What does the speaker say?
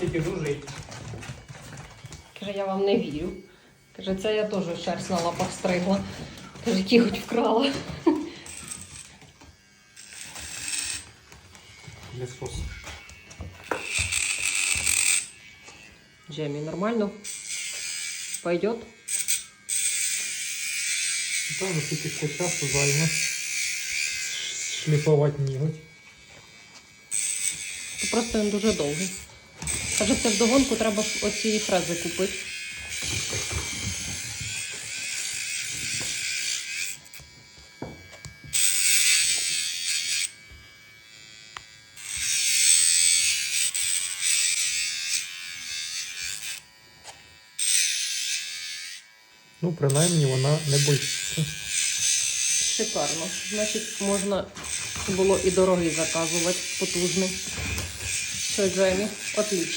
тільки жужить. Каже, я вам не вірю. Каже, це я теж шерсть на лапах стригла. Каже, кіготь вкрала. Лісос. Джемі, нормально? Пойдет? Там ну тільки часу займе. Шліфувати ніготь. Просто він дуже довгий. Каже, це вдогонку треба оці фрези купити. Ну, принаймні вона не боїться. Шикарно. Значить, можна було і дорогий заказувати, потужний. Що, Джемі? Отлично.